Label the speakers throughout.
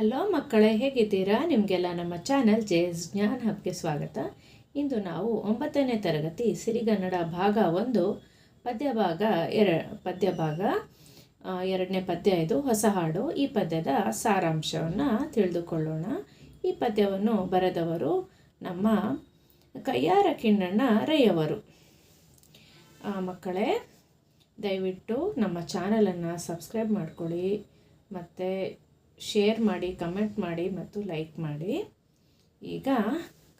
Speaker 1: Hello ಮಕ್ಕಳೇ, ಹೇಗಿದ್ದೀರಾ? ನಿಮಗೆಲ್ಲ ನಮ್ಮ ಚಾನಲ್ ಜೆ ಎಸ್ ಜ್ಞಾನ ಹಬ್ಗೆ ಸ್ವಾಗತ. ಇಂದು ನಾವು ಒಂಬತ್ತನೇ ತರಗತಿ, ಸಿರಿಗನ್ನಡ ಭಾಗ ಒಂದು ಪದ್ಯ ಭಾಗ ಎರ ಪದ್ಯ ಭಾಗ ಎರಡನೇ ಪದ್ಯ ಇದು, ಹೊಸ ಹಾಡು. ಈ ಪದ್ಯದ ಸಾರಾಂಶವನ್ನು ತಿಳಿದುಕೊಳ್ಳೋಣ. ಈ ಪದ್ಯವನ್ನು ಬರೆದವರು ನಮ್ಮ ಕೈಯಾರ ಕಿಣ್ಣಣ್ಣ ರೈಯವರು. ಮಕ್ಕಳೇ, ದಯವಿಟ್ಟು ನಮ್ಮ ಚಾನಲನ್ನು ಸಬ್ಸ್ಕ್ರೈಬ್ ಮಾಡ್ಕೊಳ್ಳಿ. ಮತ್ತು ಶೇರ್ ಮಾಡಿ ಕಮೆಂಟ್ ಮಾಡಿ ಮತ್ತು ಲೈಕ್ ಮಾಡಿ. ಈಗ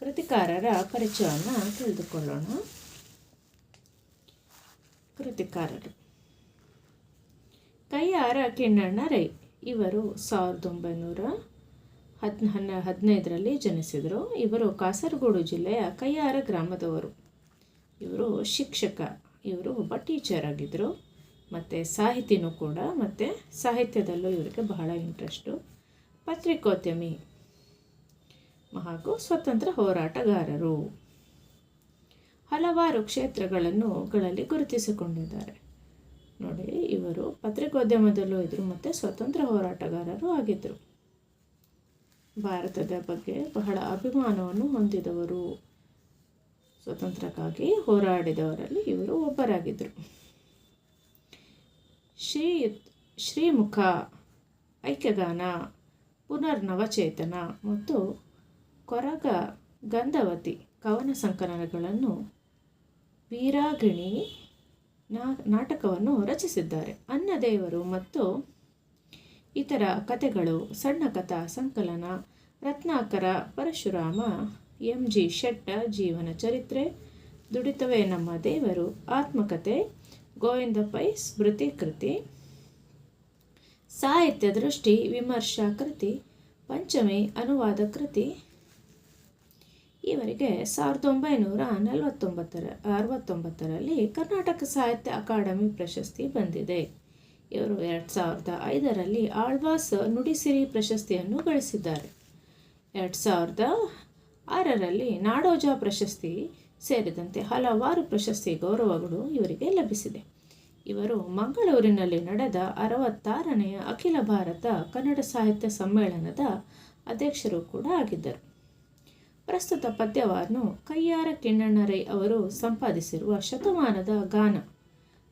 Speaker 1: ಕೃತಿಕಾರರ ಪರಿಚಯವನ್ನು ತಿಳಿದುಕೊಳ್ಳೋಣ. ಕೃತಿಕಾರರು. ಕೈಯಾರ ಕಿಣ್ಣಣ್ಣ ರೈ. ಇವರು ಸಾವಿರದ ಒಂಬೈನೂರ ಹದ್, ಹನ್ನ, ಹದಿನೈದರಲ್ಲಿ ಜನಿಸಿದರು. ಇವರು ಕಾಸರಗೋಡು ಜಿಲ್ಲೆಯ ಕೈಯಾರ ಗ್ರಾಮದವರು. ಇವರು ಶಿಕ್ಷಕ. ಇವರು ಒಬ್ಬ ಟೀಚರ್ ಆಗಿದ್ದರು ಮತ್ತು ಸಾಹಿತಿನೂ ಕೂಡ, ಮತ್ತು ಸಾಹಿತ್ಯದಲ್ಲೂ ಇವರಿಗೆ ಬಹಳ ಇಂಟ್ರೆಸ್ಟು ಪತ್ರಿಕೋದ್ಯಮಿ ಹಾಗೂ ಸ್ವತಂತ್ರ ಹೋರಾಟಗಾರರು. ಹಲವಾರು ಕ್ಷೇತ್ರಗಳನ್ನು ಗಳಲ್ಲಿ ಗುರುತಿಸಿಕೊಂಡಿದ್ದಾರೆ. ನೋಡಿ, ಇವರು ಪತ್ರಿಕೋದ್ಯಮದಲ್ಲೂ ಇದ್ದರು ಮತ್ತು ಸ್ವತಂತ್ರ ಹೋರಾಟಗಾರರು ಆಗಿದ್ದರು ಭಾರತದ ಬಗ್ಗೆ ಬಹಳ ಅಭಿಮಾನವನ್ನು ಹೊಂದಿದವರು. ಸ್ವತಂತ್ರಕ್ಕಾಗಿ ಹೋರಾಡಿದವರಲ್ಲಿ ಇವರು ಒಬ್ಬರಾಗಿದ್ದರು ಶ್ರೀ ಶ್ರೀಮುಖ ಐಕ್ಯಗಾನ ಪುನರ್ನವಚೇತನ ಮತ್ತು ಕೊರಗ ಗಂಧವತಿ ಕವನ ಸಂಕಲನಗಳನ್ನು ವೀರಾಗಿಣಿ ನಾ ನಾಟಕವನ್ನು ರಚಿಸಿದ್ದಾರೆ. ಅನ್ನದೇವರು ಮತ್ತು ಇತರ ಕಥೆಗಳು, ಸಣ್ಣ ಕಥಾ ಸಂಕಲನ, ರತ್ನಾಕರ, ಪರಶುರಾಮ, ಎಂ ಜಿ ಶೆಟ್ಟ, ಜೀವನ ಚರಿತ್ರೆ ದುಡಿತವೇ ನಮ್ಮ ದೇವರು, ಆತ್ಮಕಥೆ ಗೋವಿಂದ ಪೈ ಸ್ಮೃತಿ ಕೃತಿ ಸಾಹಿತ್ಯ ದೃಷ್ಟಿ ವಿಮರ್ಶಾ ಕೃತಿ, ಪಂಚಮಿ ಅನುವಾದ ಕೃತಿ. ಇವರಿಗೆ ಸಾವಿರದ ಒಂಬೈನೂರ ನಲವತ್ತೊಂಬತ್ತರ, ಅರವತ್ತೊಂಬತ್ತರಲ್ಲಿ ಕರ್ನಾಟಕ ಸಾಹಿತ್ಯ ಅಕಾಡೆಮಿ ಪ್ರಶಸ್ತಿ ಬಂದಿದೆ. ಇವರು ಎರಡು ಸಾವಿರದ ಐದರಲ್ಲಿ ಆಳ್ವಾಸ್ ನುಡಿಸಿರಿ ಪ್ರಶಸ್ತಿಯನ್ನು ಗಳಿಸಿದ್ದಾರೆ. ಎರಡು ಸಾವಿರದ ಆರರಲ್ಲಿ ನಾಡೋಜ ಪ್ರಶಸ್ತಿ ಸೇರಿದಂತೆ ಹಲವಾರು ಪ್ರಶಸ್ತಿ ಗೌರವಗಳು ಇವರಿಗೆ ಲಭಿಸಿದೆ. ಇವರು ಮಂಗಳೂರಿನಲ್ಲಿ ನಡೆದ ಅರವತ್ತಾರನೆಯ ಅಖಿಲ ಭಾರತ ಕನ್ನಡ ಸಾಹಿತ್ಯ ಸಮ್ಮೇಳನದ ಅಧ್ಯಕ್ಷರು ಕೂಡ ಆಗಿದ್ದರು. ಪ್ರಸ್ತುತ ಪದ್ಯವನ್ನು ಕಯ್ಯಾರ ಕಿಣ್ಣಣ್ಣರೈ ಅವರು ಸಂಪಾದಿಸಿರುವ ಶತಮಾನದ ಗಾನ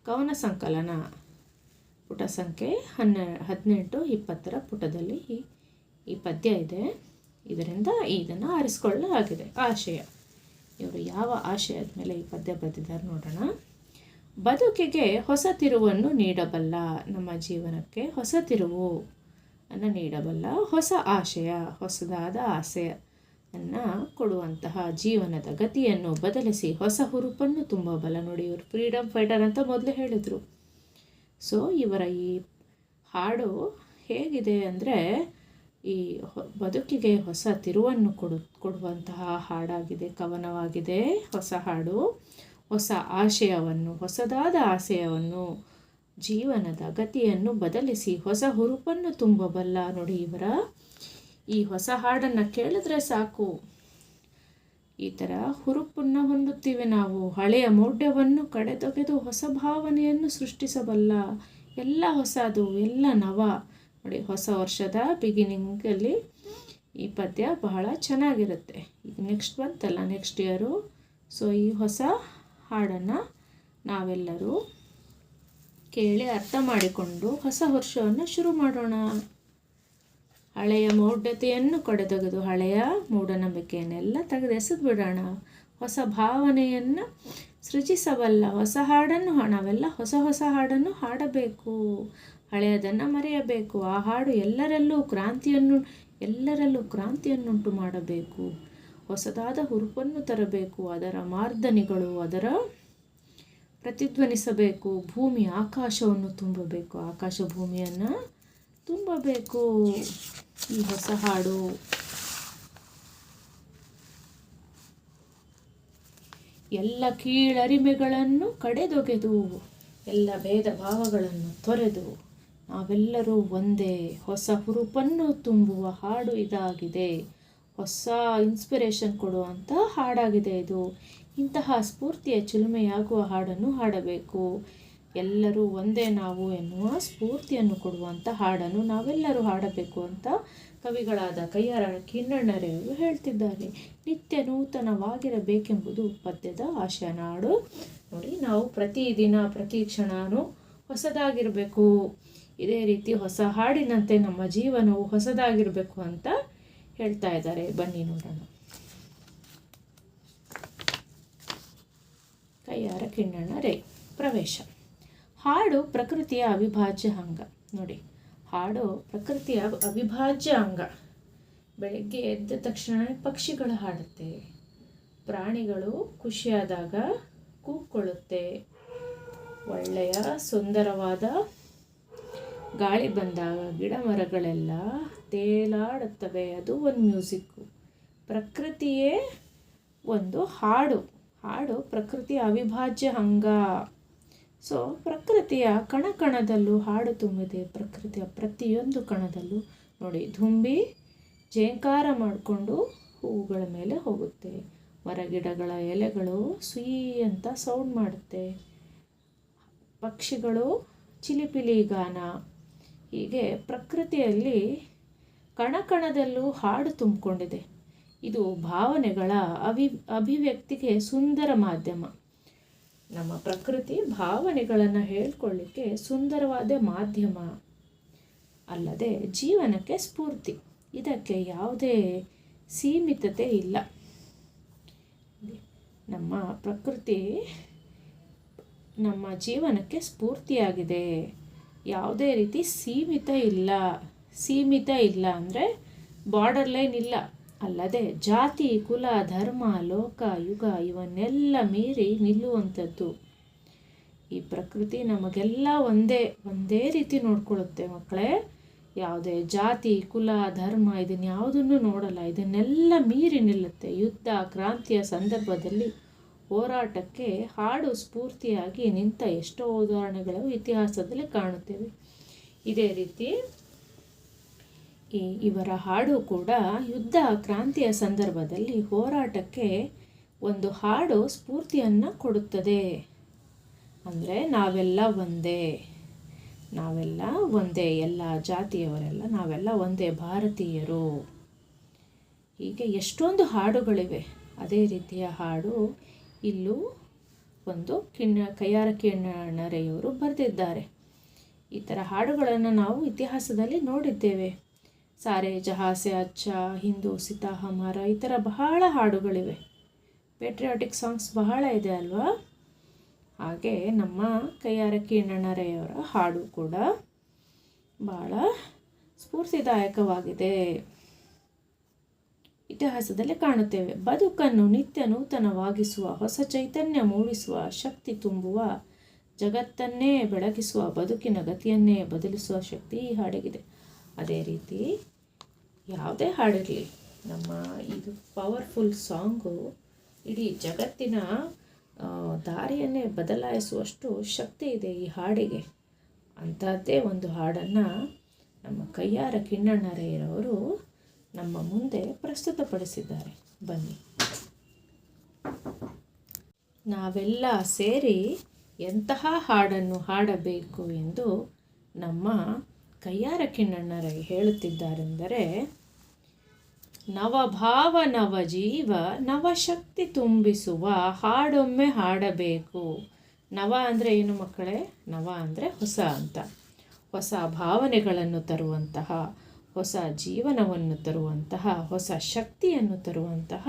Speaker 1: ಕವನ ಸಂಕಲನ, ಪುಟ ಸಂಖ್ಯೆ ಹನ್ನೆ, ಹದಿನೆಂಟು, ಇಪ್ಪತ್ತರ ಪುಟದಲ್ಲಿ ಈ ಪದ್ಯ ಇದೆ. ಇದರಿಂದ ಇದನ್ನು ಆರಿಸಿಕೊಳ್ಳಲಾಗಿದೆ. ಆಶಯ. ಇವರು ಯಾವ ಆಶಯದ ಮೇಲೆ ಈ ಪದ್ಯ ಬರೆದಿದ್ದಾರೆ ನೋಡೋಣ. ಬದುಕಿಗೆ ಹೊಸ ತಿರುವನ್ನು ನೀಡಬಲ್ಲ, ನಮ್ಮ ಜೀವನಕ್ಕೆ ಹೊಸ ತಿರುವು ಅನ್ನು ನೀಡಬಲ್ಲ, ಹೊಸ ಆಶಯ, ಹೊಸದಾದ ಆಸೆಯನ್ನು ಕೊಡುವಂತಹ ಜೀವನದ ಗತಿಯನ್ನು ಬದಲಿಸಿ ಹೊಸ ಹುರುಪನ್ನು ತುಂಬಬಲ್ಲ ನೋಡಿ ಇವರು. ಫ್ರೀಡಮ್ ಫೈಟರ್ ಅಂತ ಮೊದಲು ಹೇಳಿದರು. ಸೊ ಇವರ ಈ ಹಾಡು ಹೇಗಿದೆ ಅಂದರೆ ಈ ಬದುಕಿಗೆ ಹೊಸ ತಿರುವನ್ನು ಕೊಡು, ಕೊಡುವಂತಹ ಹಾಡಾಗಿದೆ, ಕವನವಾಗಿದೆ ಹೊಸ ಹಾಡು, ಹೊಸ ಆಶಯವನ್ನು, ಹೊಸದಾದ ಆಶಯವನ್ನು ಜೀವನದ ಗತಿಯನ್ನು ಬದಲಿಸಿ ಹೊಸ ಹುರುಪನ್ನು ತುಂಬಬಲ್ಲ ನೋಡಿ ಇವರ. ಈ ಹೊಸ ಹಾಡನ್ನು ಕೇಳಿದ್ರೆ ಸಾಕು. ಈ ಥರ ಹುರುಪನ್ನು ಹೊಂದುತ್ತೀವಿ ನಾವು. ಹಳೆಯ ಮೌಢ್ಯವನ್ನು ಕಡೆದೊಗೆದು ಹೊಸ ಭಾವನೆಯನ್ನು ಸೃಷ್ಟಿಸಬಲ್ಲ ಎಲ್ಲ ಹೊಸದು, ಎಲ್ಲ ನವ. ನೋಡಿ, ಹೊಸ ವರ್ಷದ ಬಿಗಿನಿಂಗಲ್ಲಿ ಈ ಪದ್ಯ ಬಹಳ ಚೆನ್ನಾಗಿರುತ್ತೆ. ಈಗ ನೆಕ್ಸ್ಟ್ ಬಂತಲ್ಲ ನೆಕ್ಸ್ಟ್ ಇಯರು ಸೊ ಈ ಹೊಸ ಹಾಡನ್ನು ನಾವೆಲ್ಲರೂ ಕೇಳಿ ಅರ್ಥ ಮಾಡಿಕೊಂಡು ಹೊಸ ವರ್ಷವನ್ನು ಶುರು ಮಾಡೋಣ. ಹಳೆಯ ಮೌಢ್ಯತೆಯನ್ನು ಕಡೆದೊಗೆದು ಹಳೆಯ ಮೂಢನಂಬಿಕೆಯನ್ನೆಲ್ಲ ತೆಗೆದೆಸೆದು ಬಿಡೋಣ ಹೊಸ ಭಾವನೆಯನ್ನು ಸೃಜಿಸಬಲ್ಲ ಹೊಸ ಹಾಡನ್ನು ನಾವೆಲ್ಲ ಹೊಸ ಹೊಸ ಹಾಡನ್ನು ಹಾಡಬೇಕು. ಹಳೆಯದನ್ನು ಮರೆಯಬೇಕು. ಆ ಹಾಡು ಎಲ್ಲರಲ್ಲೂ ಕ್ರಾಂತಿಯನ್ನು, ಎಲ್ಲರಲ್ಲೂ ಕ್ರಾಂತಿಯನ್ನುಂಟು ಮಾಡಬೇಕು. ಹೊಸದಾದ ಹುರುಪನ್ನು ತರಬೇಕು. ಅದರ ಮಾರ್ದನಿಗಳು, ಅದರ ಪ್ರತಿಧ್ವನಿಸಬೇಕು. ಭೂಮಿ ಆಕಾಶವನ್ನು ತುಂಬಬೇಕು. ಆಕಾಶ ಭೂಮಿಯನ್ನು ತುಂಬಬೇಕು. ಈ ಹೊಸ ಹಾಡು. ಎಲ್ಲ ಕೀಳರಿಮೆಗಳನ್ನು ಕಡೆದೊಗೆದು, ಎಲ್ಲ ಭೇದ ಭಾವಗಳನ್ನು ತೊರೆದು. ನಾವೆಲ್ಲರೂ ಒಂದೇ ಹೊಸ ಹುರುಪನ್ನು ತುಂಬುವ ಹಾಡು ಇದಾಗಿದೆ. ಹೊಸ ಇನ್ಸ್ಪಿರೇಷನ್ ಕೊಡುವಂಥ ಹಾಡಾಗಿದೆ ಇದು. ಇಂತಹ ಸ್ಫೂರ್ತಿಯ ಚಿಲುಮೆಯಾಗುವ ಹಾಡನ್ನು ಹಾಡಬೇಕು. ಎಲ್ಲರೂ ಒಂದೇ ನಾವು ಎನ್ನುವ ಸ್ಫೂರ್ತಿಯನ್ನು ಕೊಡುವಂಥ ಹಾಡನ್ನು ನಾವೆಲ್ಲರೂ ಹಾಡಬೇಕು ಅಂತ ಕವಿಗಳಾದ ಕೈಯಾರ ಕಿನ್ನಣ್ಣರೆಯವರು ಹೇಳ್ತಿದ್ದಾರೆ. ನಿತ್ಯ ನೂತನವಾಗಿರಬೇಕೆಂಬುದು ಪದ್ಯದ ಆಶಯ ನಾಡು ನೋಡಿ, ನಾವು ಪ್ರತಿದಿನ, ಪ್ರತಿ ಕ್ಷಣನೂ ಹೊಸದಾಗಿರಬೇಕು. ಇದೇ ರೀತಿ ಹೊಸ ಹಾಡಿನಂತೆ ನಮ್ಮ ಜೀವನವು ಹೊಸದಾಗಿರಬೇಕು ಅಂತ ಹೇಳ್ತಾ ಇದ್ದಾರೆ. ಬನ್ನಿ ನೋಡೋಣ. ಕೈಯಾರ ಕಿಣ್ಣಣ್ಣ ರೇ, ಪ್ರವೇಶ. ಹಾಡು ಪ್ರಕೃತಿಯ ಅವಿಭಾಜ್ಯ ಅಂಗ. ನೋಡಿ, ಹಾಡು ಪ್ರಕೃತಿಯ ಅವಿಭಾಜ್ಯ ಅಂಗ. ಬೆಳಗ್ಗೆ ಎದ್ದ ತಕ್ಷಣ ಪಕ್ಷಿಗಳು ಹಾಡುತ್ತೆ. ಪ್ರಾಣಿಗಳು ಖುಷಿಯಾದಾಗ ಕೂಕ್ಕೊಳ್ಳುತ್ತೆ ಒಳ್ಳೆಯ ಸುಂದರವಾದ ಗಾಳಿ ಬಂದಾಗ ಗಿಡ ಮರಗಳೆಲ್ಲ ತೇಲಾಡುತ್ತವೆ. ಅದು ಒಂದು ಮ್ಯೂಸಿಕ್ಕು ಪ್ರಕೃತಿಯೇ ಒಂದು ಹಾಡು. ಹಾಡು ಪ್ರಕೃತಿಯ ಅವಿಭಾಜ್ಯ ಅಂಗ. ಸೊ ಪ್ರಕೃತಿಯ ಕಣ ಕಣದಲ್ಲೂ ಹಾಡು ತುಂಬಿದೆ. ಪ್ರಕೃತಿಯ ಪ್ರತಿಯೊಂದು ಕಣದಲ್ಲೂ. ನೋಡಿ, ಧುಂಬಿ ಜೇಂಕಾರ ಮಾಡಿಕೊಂಡು ಹೂವುಗಳ ಮೇಲೆ ಹೋಗುತ್ತೆ. ಮರಗಿಡಗಳ ಎಲೆಗಳು ಸುಯಿ ಅಂತ ಸೌಂಡ್ ಮಾಡುತ್ತೆ. ಪಕ್ಷಿಗಳು ಚಿಲಿಪಿಲಿ ಗಾನ. ಹೀಗೆ ಪ್ರಕೃತಿಯಲ್ಲಿ ಕಣಕಣದಲ್ಲೂ ಹಾಡು ತುಂಬಿಕೊಂಡಿದೆ. ಇದು ಭಾವನೆಗಳ ಅವಿ ಅಭಿವ್ಯಕ್ತಿಗೆ ಸುಂದರ ಮಾಧ್ಯಮ. ನಮ್ಮ ಪ್ರಕೃತಿ ಭಾವನೆಗಳನ್ನು ಹೇಳ್ಕೊಳ್ಳಿಕ್ಕೆ ಸುಂದರವಾದ ಮಾಧ್ಯಮ ಅಲ್ಲದೆ ಜೀವನಕ್ಕೆ ಸ್ಫೂರ್ತಿ. ಇದಕ್ಕೆ ಯಾವುದೇ ಸೀಮಿತತೆ ಇಲ್ಲ. ನಮ್ಮ ಪ್ರಕೃತಿ ನಮ್ಮ ಜೀವನಕ್ಕೆ ಸ್ಫೂರ್ತಿಯಾಗಿದೆ. ಯಾವುದೇ ರೀತಿ ಸೀಮಿತ ಇಲ್ಲ. ಸೀಮಿತ ಇಲ್ಲ ಅಂದರೆ ಬಾರ್ಡರ್ ಲೈನ್ ಇಲ್ಲ. ಅಲ್ಲದೆ ಜಾತಿ, ಕುಲ, ಧರ್ಮ, ಲೋಕ, ಯುಗ ಇವನ್ನೆಲ್ಲ ಮೀರಿ ನಿಲ್ಲುವಂಥದ್ದು. ಈ ಪ್ರಕೃತಿ ನಮಗೆಲ್ಲ ಒಂದೇ ಒಂದೇ ರೀತಿ ನೋಡ್ಕೊಳ್ಳುತ್ತೆ ಮಕ್ಕಳೇ. ಯಾವುದೇ ಜಾತಿ, ಕುಲ, ಧರ್ಮ ಇದನ್ನ ಯಾವುದನ್ನು ನೋಡಲ್ಲ. ಇದನ್ನೆಲ್ಲ ಮೀರಿ ನಿಲ್ಲುತ್ತೆ. ಯುದ್ಧ, ಕ್ರಾಂತಿಯ ಸಂದರ್ಭದಲ್ಲಿ. ಹೋರಾಟಕ್ಕೆ ಹಾಡು ಸ್ಫೂರ್ತಿಯಾಗಿ ನಿಂತ ಎಷ್ಟೋ ಉದಾಹರಣೆಗಳು ಇತಿಹಾಸದಲ್ಲಿ ಕಾಣುತ್ತೇವೆ. ಇದೇ ರೀತಿ ಈ ಇವರ ಹಾಡು ಕೂಡ ಯುದ್ಧ ಕ್ರಾಂತಿಯ ಸಂದರ್ಭದಲ್ಲಿ ಹೋರಾಟಕ್ಕೆ ಒಂದು ಹಾಡು ಸ್ಫೂರ್ತಿಯನ್ನು ಕೊಡುತ್ತದೆ. ಅಂದರೆ ನಾವೆಲ್ಲ ಒಂದೇ ನಾವೆಲ್ಲ ಒಂದೇ, ಎಲ್ಲ ಜಾತಿಯವರೆಲ್ಲ ನಾವೆಲ್ಲ ಒಂದೇ ಭಾರತೀಯರು. ಹೀಗೆ ಎಷ್ಟೊಂದು ಹಾಡುಗಳಿವೆ. ಅದೇ ರೀತಿಯ ಹಾಡು ಇಲ್ಲೂ ಒಂದು ಕಿಣ್ಣ, ಕೈಯಾರ ಕಿಣ್ಣರೆಯವರು ಬರೆದಿದ್ದಾರೆ. ಈ ಥರ ಹಾಡುಗಳನ್ನು ನಾವು ಇತಿಹಾಸದಲ್ಲಿ ನೋಡಿದ್ದೇವೆ. ಸಾರೆ ಜಹಾಸೆ ಅಚ್ಚ, ಹಿಂದೂ ಸಿತಾ ಹಮಾರ ಈ ಥರ ಬಹಳ ಹಾಡುಗಳಿವೆ. ಪೇಟ್ರಿಯಾಟಿಕ್ ಸಾಂಗ್ಸ್ ಬಹಳ ಇದೆ ಅಲ್ವಾ? ಹಾಗೆ ನಮ್ಮ ಕೈಯಾರ ಕಿಣ್ಣರೆಯವರ ಹಾಡು ಕೂಡ ಭಾಳ ಸ್ಫೂರ್ತಿದಾಯಕವಾಗಿದೆ. ಇತಿಹಾಸದಲ್ಲಿ ಕಾಣುತ್ತೇವೆ. ಬದುಕನ್ನು ನಿತ್ಯ ನೂತನವಾಗಿಸುವ, ಹೊಸ ಚೈತನ್ಯ ಮೂಡಿಸುವ, ಶಕ್ತಿ ತುಂಬುವ, ಜಗತ್ತನ್ನೇ ಬೆಳಗಿಸುವ, ಬದುಕಿನ ಗತಿಯನ್ನೇ ಬದಲಿಸುವ ಶಕ್ತಿ ಈ ಹಾಡಿಗಿದೆ. ಅದೇ ರೀತಿ ಯಾವುದೇ ಹಾಡಿರಲಿ, ನಮ್ಮ ಇದು ಪವರ್ಫುಲ್ ಸಾಂಗು ಇಡೀ ಜಗತ್ತಿನ ದಾರಿಯನ್ನೇ ಬದಲಾಯಿಸುವಷ್ಟು ಶಕ್ತಿ ಇದೆ ಈ ಹಾಡಿಗೆ. ಅಂಥದ್ದೇ ಒಂದು ಹಾಡನ್ನು ನಮ್ಮ ಕೈಯಾರ ಕಿಣ್ಣಣ್ಣರೆಯರವರು ನಮ್ಮ ಮುಂದೆ ಪ್ರಸ್ತುತಪಡಿಸಿದ್ದಾರೆ. ಬನ್ನಿ. ನಾವೆಲ್ಲ ಸೇರಿ ಎಂತಹ ಹಾಡನ್ನು ಹಾಡಬೇಕು ಎಂದು ನಮ್ಮ ಕೈಯಾರ ಕಿಣ್ಣಣ್ಣರ ಹೇಳುತ್ತಿದ್ದಾರೆಂದರೆ, ನವಭಾವ ನವ ಜೀವ ನವಶಕ್ತಿ ತುಂಬಿಸುವ ಹಾಡೊಮ್ಮೆ ಹಾಡಬೇಕು. ನವ ಅಂದರೆ ಏನು ಮಕ್ಕಳೇ? ನವ ಅಂದರೆ ಹೊಸ ಅಂತ. ಹೊಸ ಭಾವನೆಗಳನ್ನು ತರುವಂತಹ ಹೊಸ ಜೀವನವನ್ನು ತರುವಂತಹ, ಹೊಸ ಶಕ್ತಿಯನ್ನು ತರುವಂತಹ,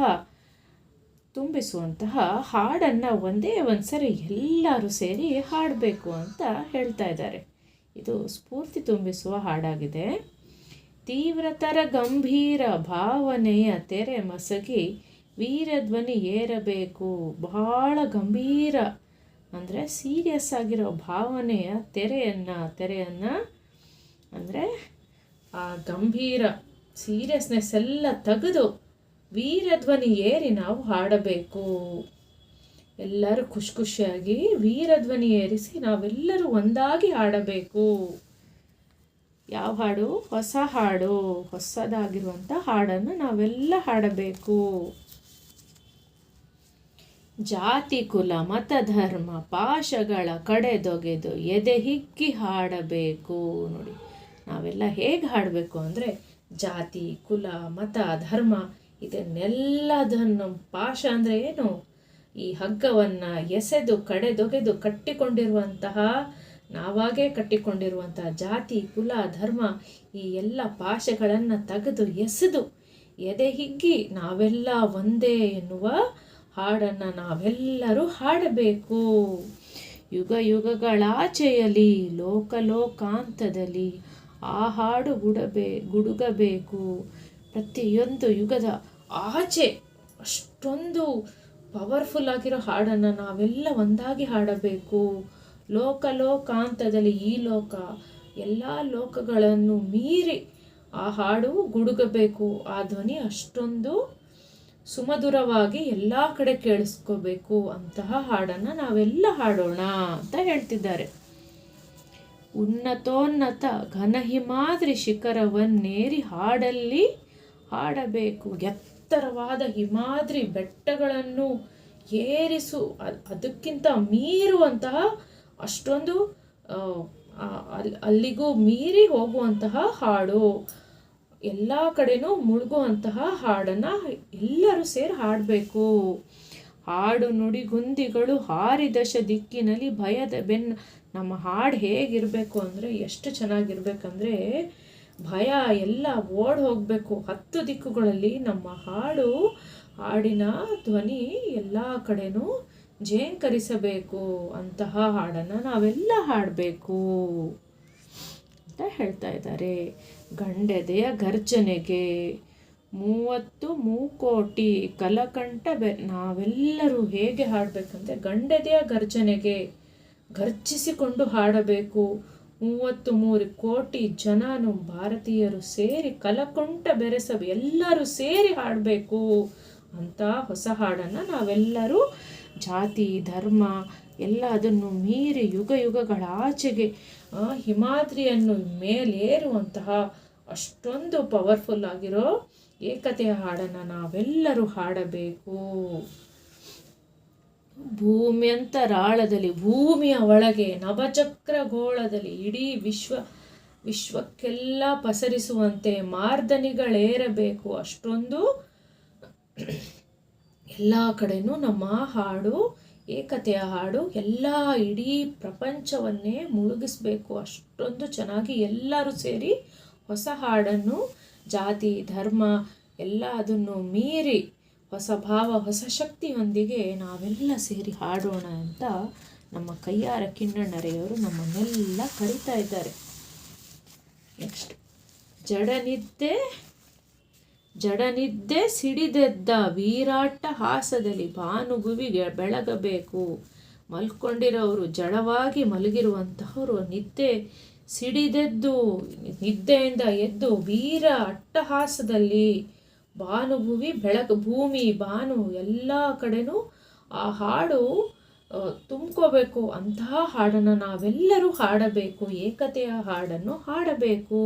Speaker 1: ತುಂಬಿಸುವಂತಹ, ಹಾಡನ್ನು ಒಂದೇ ಒಂದು ಸರಿ ಎಲ್ಲರೂ ಸೇರಿ ಹಾಡಬೇಕು ಅಂತ ಹೇಳ್ತಾ ಇದ್ದಾರೆ. ಇದು ಸ್ಫೂರ್ತಿ ತುಂಬಿಸುವ ಹಾಡಾಗಿದೆ. ತೀವ್ರತರ ಗಂಭೀರ ಭಾವನೆಯ ತೆರೆ ಮಸಗಿ ವೀರಧ್ವನಿ ಏರಬೇಕು. ಬಹಳ ಗಂಭೀರ, ಅಂದರೆ ಸೀರಿಯಸ್ ಆಗಿರೋ ಭಾವನೆಯ ತೆರೆಯನ್ನು ತೆರೆಯನ್ನು ಅಂದರೆ ಆ ಗಂಭೀರ ಸೀರಿಯಸ್ನೆಸ್ ಎಲ್ಲ ತೆಗೆದು ವೀರಧ್ವನಿ ಏರಿ ನಾವು ಹಾಡಬೇಕು. ಎಲ್ಲರೂ ಖುಷಿ ಖುಷಿಯಾಗಿ ವೀರಧ್ವನಿ ಏರಿಸಿ ನಾವೆಲ್ಲರೂ ಒಂದಾಗಿ ಹಾಡಬೇಕು. ಯಾವ ಹಾಡು? ಹೊಸ ಹಾಡು. ಹೊಸದಾಗಿರುವಂಥ ಹಾಡನ್ನು ನಾವೆಲ್ಲ ಹಾಡಬೇಕು. ಜಾತಿ, ಕುಲ, ಮತ, ಧರ್ಮ ಪಾಶಗಳ ಕಡೆದೊಗೆದು ಎದೆ ಹಿಕ್ಕಿ ಹಾಡಬೇಕು. ನೋಡಿ. ನಾವೆಲ್ಲ ಹೇಗೆ ಹಾಡಬೇಕು ಅಂದರೆ ಜಾತಿ, ಕುಲ, ಮತ, ಧರ್ಮ ಇದನ್ನೆಲ್ಲದನ್ನು ಪಾಶ ಅಂದರೆ ಏನು? ಈ ಹಗ್ಗವನ್ನು ಎಸೆದು, ಕಡೆದೊಗೆದು ಕಟ್ಟಿಕೊಂಡಿರುವಂತಹ, ನಾವಾಗೇ ಕಟ್ಟಿಕೊಂಡಿರುವಂತಹ ಜಾತಿ, ಕುಲ, ಧರ್ಮ ಈ ಎಲ್ಲ ಪಾಶಗಳನ್ನು ತೆಗೆದು ಎಸೆದು ಎದೆ ಹಿಗ್ಗಿ ನಾವೆಲ್ಲ ಒಂದೇ ಎನ್ನುವ ಹಾಡನ್ನು ನಾವೆಲ್ಲರೂ ಹಾಡಬೇಕು. ಯುಗ ಯುಗಗಳಾಚೆಯಲ್ಲಿ, ಲೋಕಲೋಕಾಂತದಲ್ಲಿ ಆ ಹಾಡು ಗುಡಬೇ, ಗುಡುಗಬೇಕು. ಪ್ರತಿಯೊಂದು ಯುಗದ ಆಚೆ ಅಷ್ಟೊಂದು ಪವರ್ಫುಲ್ ಆಗಿರೋ ಹಾಡನ್ನು ನಾವೆಲ್ಲ ಒಂದಾಗಿ ಹಾಡಬೇಕು. ಲೋಕ ಲೋಕಾಂತದಲ್ಲಿ ಈ ಲೋಕ, ಎಲ್ಲ ಲೋಕಗಳನ್ನು ಮೀರಿ ಆ ಹಾಡು ಗುಡುಗಬೇಕು. ಆ ಧ್ವನಿ ಅಷ್ಟೊಂದು ಸುಮಧುರವಾಗಿ ಎಲ್ಲ ಕಡೆ ಕೇಳಿಸ್ಕೋಬೇಕು. ಅಂತಹ ಹಾಡನ್ನು ನಾವೆಲ್ಲ ಹಾಡೋಣ ಅಂತ ಹೇಳ್ತಿದ್ದಾರೆ. ಉನ್ನತೋನ್ನತ ಘನಹಿಮಾದ್ರಿ ಶಿಖರವನ್ನೇರಿ ಹಾಡಲ್ಲಿ ಹಾಡಬೇಕು. ಎತ್ತರವಾದ ಹಿಮಾದ್ರಿ ಬೆಟ್ಟಗಳನ್ನು ಏರಿಸು. ಅದಕ್ಕಿಂತ ಮೀರುವಂತಹ ಅಷ್ಟೊಂದು ಅಲ್ಲಿಗೂ ಮೀರಿ ಹೋಗುವಂತಹ ಹಾಡು. ಎಲ್ಲ ಕಡೆನೂ ಮುಳುಗುವಂತಹ ಹಾಡನ್ನು ಎಲ್ಲರೂ ಸೇರಿ ಹಾಡಬೇಕು. ಹಾಡು ನುಡಿಗುಂದಿಗಳು ಹಾರಿದಶ ದಿಕ್ಕಿನಲ್ಲಿ ಭಯದ ಬೆನ್ನು ನಮ್ಮ ಹಾಡು ಹೇಗಿರಬೇಕು ಅಂದರೆ, ಎಷ್ಟು ಚೆನ್ನಾಗಿರ್ಬೇಕಂದ್ರೆ, ಭಯ ಎಲ್ಲ ಓಡ್ ಹೋಗಬೇಕು. ಹತ್ತು ದಿಕ್ಕುಗಳಲ್ಲಿ ನಮ್ಮ ಹಾಡು, ಹಾಡಿನ ಧ್ವನಿ ಎಲ್ಲ ಕಡೆನೂ ಜೇಂಕರಿಸಬೇಕು. ಅಂತಹ ಹಾಡನ್ನು ನಾವೆಲ್ಲ ಹಾಡಬೇಕು ಅಂತ ಹೇಳ್ತಾ ಇದ್ದಾರೆ. ಗಂಡೆದೆಯ ಗರ್ಜನೆಗೆ ಮೂವತ್ತು ಮೂಕೋಟಿ ಕಲಕಂಠ ಬೆ, ನಾವೆಲ್ಲರೂ ಹೇಗೆ ಹಾಡಬೇಕಂದ್ರೆ, ಗಂಡೆದೆಯ ಗರ್ಜನೆಗೆ ಗರ್ಜಿಸಿಕೊಂಡು ಹಾಡಬೇಕು. ಮೂವತ್ತು ಮೂರು ಕೋಟಿ ಜನನು ಭಾರತೀಯರು ಸೇರಿ ಕಲಕುಂಟ ಬೆರೆಸ ಎಲ್ಲರೂ ಸೇರಿ ಹಾಡಬೇಕು. ಅಂತ ಹೊಸ ಹಾಡನ್ನು ನಾವೆಲ್ಲರೂ ಜಾತಿ, ಧರ್ಮ ಎಲ್ಲ ಅದನ್ನು ಮೀರಿ ಯುಗ ಯುಗಗಳ ಆಚೆಗೆ ಹಿಮಾದ್ರಿಯನ್ನು ಮೇಲೇರುವಂತಹ ಅಷ್ಟೊಂದು ಪವರ್ಫುಲ್ ಆಗಿರೋ ಏಕತೆಯ ಹಾಡನ್ನು ನಾವೆಲ್ಲರೂ ಹಾಡಬೇಕು. ಭೂಮ್ಯಂತರಾಳದಲ್ಲಿ, ಭೂಮಿಯ ಒಳಗೆ ನವಚಕ್ರಗೋಳದಲ್ಲಿ ಇಡೀ ವಿಶ್ವ, ವಿಶ್ವಕ್ಕೆಲ್ಲ ಪಸರಿಸುವಂತೆ ಮಾರ್ದನಿಗಳೇರಬೇಕು. ಅಷ್ಟೊಂದು ಎಲ್ಲ ಕಡೆನೂ ನಮ್ಮ ಹಾಡು, ಏಕತೆಯ ಹಾಡು, ಎಲ್ಲ ಇಡೀ ಪ್ರಪಂಚವನ್ನೇ ಮುಳುಗಿಸ್ಬೇಕು. ಅಷ್ಟೊಂದು ಚೆನ್ನಾಗಿ ಎಲ್ಲರೂ ಸೇರಿ ಹೊಸ ಹಾಡನ್ನು, ಜಾತಿ, ಧರ್ಮ, ಎಲ್ಲ ಅದನ್ನು ಮೀರಿ ಹೊಸ ಭಾವ, ಹೊಸ ಶಕ್ತಿಯೊಂದಿಗೆ ನಾವೆಲ್ಲ ಸೇರಿ ಹಾಡೋಣ ಅಂತ ನಮ್ಮ ಕೈಯಾರ ಕಿಣ್ಣಣ್ಣರೆಯವರು ನಮ್ಮನ್ನೆಲ್ಲ ಕರಿತಾ ಇದ್ದಾರೆ. ನೆಕ್ಸ್ಟ್. ಜಡನಿದ್ದೆ ಜಡನಿದ್ದೆ ಸಿಡಿದೆದ್ದ ವೀರಾಟ ಹಾಸದಲ್ಲಿ ಭಾನುಗುವಿಗೆ ಬೆಳಗಬೇಕು. ಮಲ್ಕೊಂಡಿರೋರು ಜಡವಾಗಿ ಮಲಗಿರುವಂತಹವರು ನಿದ್ದೆ ಸಿಡಿದೆದ್ದು, ನಿದ್ದೆಯಿಂದ ಎದ್ದು ವೀರ ಅಟ್ಟಹಾಸದಲ್ಲಿ ಭಾನುಭುವಿ ಬೆಳಕು ಭೂಮಿ, ಭಾನು ಎಲ್ಲ ಕಡೆನೂ ಆ ಹಾಡು ತುಂಬ್ಕೋಬೇಕು. ಅಂತಹ ಹಾಡನ್ನು ನಾವೆಲ್ಲರೂ ಹಾಡಬೇಕು. ಏಕತೆಯ ಹಾಡನ್ನು ಹಾಡಬೇಕು.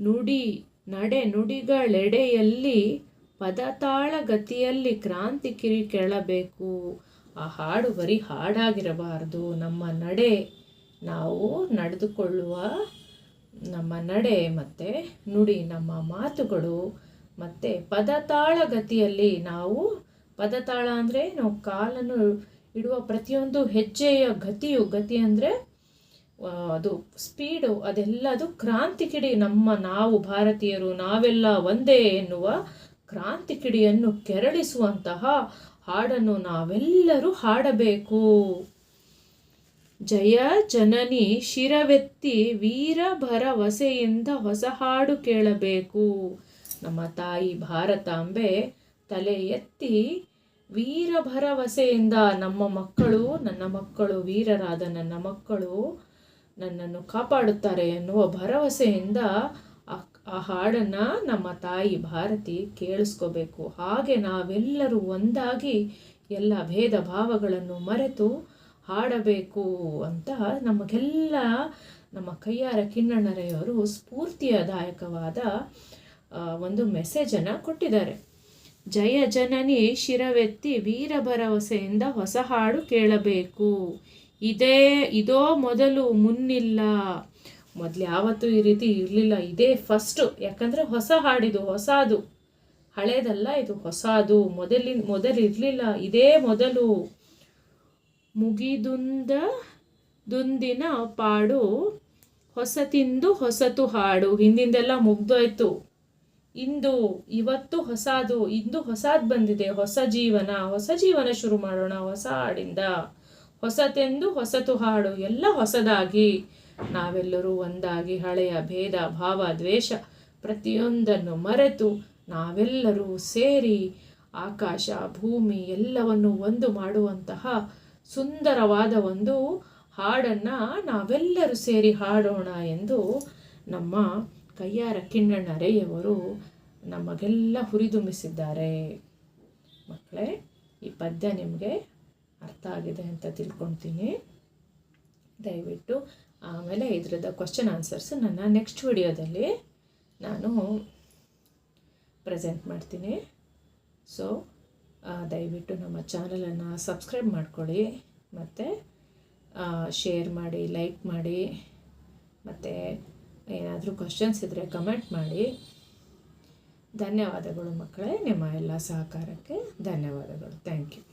Speaker 1: ನುಡಿ, ನಡೆ ನುಡಿಗಳೆಡೆಯಲ್ಲಿ, ಪದತಾಳ ಗತಿಯಲ್ಲಿ ಕ್ರಾಂತಿ ಕಿರಿ ಕೇಳಬೇಕು. ಆ ಹಾಡು ಬರೀ ಹಾಡಾಗಿರಬಾರ್ದು. ನಮ್ಮ ನಡೆ, ನಾವು ನಡೆದುಕೊಳ್ಳುವ ನಮ್ಮ ನಡೆ ಮತ್ತು ನುಡಿ ನಮ್ಮ ಮಾತುಗಳು. ಮತ್ತು ಪದತಾಳ ಗತಿಯಲ್ಲಿ ನಾವು, ಪದತಾಳ ಅಂದರೆ ನಾವು ಕಾಲನ್ನು ಇಡುವ ಪ್ರತಿಯೊಂದು ಹೆಜ್ಜೆಯ ಗತಿಯು, ಗತಿ ಅಂದರೆ ಅದು ಸ್ಪೀಡು ಅದೆಲ್ಲದು ಕ್ರಾಂತಿ ಕಿಡಿ ನಮ್ಮ ನಾವು ಭಾರತೀಯರು, ನಾವೆಲ್ಲ ಒಂದೇ ಎನ್ನುವ ಕ್ರಾಂತಿಕಿಡಿಯನ್ನು ಕೆರಳಿಸುವಂತಹ ಹಾಡನ್ನು ನಾವೆಲ್ಲರೂ ಹಾಡಬೇಕು. ಜಯ ಜನನಿ ಶಿರವೆತ್ತಿ ವೀರ ಭರವಸೆಯಿಂದ ಹೊಸ ಹಾಡು ಕೇಳಬೇಕು. ನಮ್ಮ ತಾಯಿ ಭಾರತಾಂಬೆ ತಲೆ ಎತ್ತಿ ವೀರ ಭರವಸೆಯಿಂದ ನಮ್ಮ ಮಕ್ಕಳು, ನನ್ನ ಮಕ್ಕಳು ವೀರರಾದ ನನ್ನ ಮಕ್ಕಳು ನನ್ನನ್ನು ಕಾಪಾಡುತ್ತಾರೆ ಎನ್ನುವ ಭರವಸೆಯಿಂದ ಆ ಹಾಡನ್ನು ನಮ್ಮ ತಾಯಿ ಭಾರತಿ ಕೇಳಿಸ್ಕೋಬೇಕು. ಹಾಗೆ ನಾವೆಲ್ಲರೂ ಒಂದಾಗಿ ಎಲ್ಲ ಭೇದ ಭಾವಗಳನ್ನು ಮರೆತು ಹಾಡಬೇಕು ಅಂತ ನಮಗೆಲ್ಲ ನಮ್ಮ ಕೈಯಾರ ಕಿನ್ನಣ್ಣರೆಯವರು ಸ್ಫೂರ್ತಿಯದಾಯಕವಾದ ಒಂದು ಮೆಸೇಜನ್ನು ಕೊಟ್ಟಿದ್ದಾರೆ. ಜಯ ಜನನಿ ಶಿರವೆತ್ತಿ ವೀರ ಭರವಸೆಯಿಂದ ಹೊಸ ಹಾಡು ಕೇಳಬೇಕು. ಇದೇ, ಇದೋ ಮೊದಲು ಮುನ್ನಿಲ್ಲ. ಮೊದಲು ಯಾವತ್ತೂ ಈ ರೀತಿ ಇರಲಿಲ್ಲ. ಇದೇ ಫಸ್ಟು ಯಾಕಂದರೆ ಹೊಸ ಹಾಡಿದು, ಹೊಸದು. ಹಳೇದಲ್ಲ ಇದು, ಹೊಸದು. ಮೊದಲಿನ ಮೊದಲಿರಲಿಲ್ಲ ಇದೇ ಮೊದಲು. ಮುಗಿದುಂದ ದುಂದಿನ ಪಾಡು ಹೊಸತಿಂದು ಹೊಸತು ಹಾಡು. ಹಿಂದಿಂದೆಲ್ಲ ಮುಗ್ದೋಯ್ತು. ಇಂದು ಇವತ್ತು ಹೊಸದು, ಇಂದು ಹೊಸದು ಬಂದಿದೆ. ಹೊಸ ಜೀವನ ಹೊಸ ಜೀವನ ಶುರು ಮಾಡೋಣ. ಹೊಸ ಹಾಡಿಂದ. ಹೊಸತೆಂದು ಹೊಸತು ಹಾಡು. ಎಲ್ಲ ಹೊಸದಾಗಿ. ನಾವೆಲ್ಲರೂ ಒಂದಾಗಿ ಹಳೆಯ ಭೇದ, ಭಾವ, ದ್ವೇಷ ಪ್ರತಿಯೊಂದನ್ನು ಮರೆತು ನಾವೆಲ್ಲರೂ ಸೇರಿ ಆಕಾಶ, ಭೂಮಿ ಎಲ್ಲವನ್ನು ಒಂದು ಮಾಡುವಂತಹ ಸುಂದರವಾದ ಒಂದು ಹಾಡನ್ನು ನಾವೆಲ್ಲರೂ ಸೇರಿ ಹಾಡೋಣ ಎಂದು ನಮ್ಮ ಕಯ್ಯಾರ ಕಿಣ್ಣಣ್ಣರೆಯವರು ನಮಗೆಲ್ಲ ಹುರಿದುಂಬಿಸಿದ್ದಾರೆ. ಮಕ್ಕಳೇ, ಈ ಪದ್ಯ ನಿಮಗೆ ಅರ್ಥ ಆಗಿದೆ ಅಂತ ತಿಳ್ಕೊತೀನಿ. ದಯವಿಟ್ಟು ಆಮೇಲೆ ಇದರದ ಕ್ವಶನ್ ಆನ್ಸರ್ಸ್ ನನ್ನ ನೆಕ್ಸ್ಟ್ ವಿಡಿಯೋದಲ್ಲಿ ನಾನು ಪ್ರೆಸೆಂಟ್ ಮಾಡ್ತೀನಿ. ಸೊ ದಯವಿಟ್ಟು ನಮ್ಮ ಚಾನಲನ್ನು ಸಬ್ಸ್ಕ್ರೈಬ್ ಮಾಡ್ಕೊಳ್ಳಿ, ಮತ್ತು ಶೇರ್ ಮಾಡಿ ಲೈಕ್ ಮಾಡಿ, ಮತ್ತು ಏನಾದರೂ ಕ್ವಶನ್ಸ್ ಇದ್ದರೆ ಕಮೆಂಟ್ ಮಾಡಿ. ಧನ್ಯವಾದಗಳು ಮಕ್ಕಳೇ ನಿಮ್ಮ ಎಲ್ಲ ಸಹಕಾರಕ್ಕೆ ಧನ್ಯವಾದಗಳು. Thank you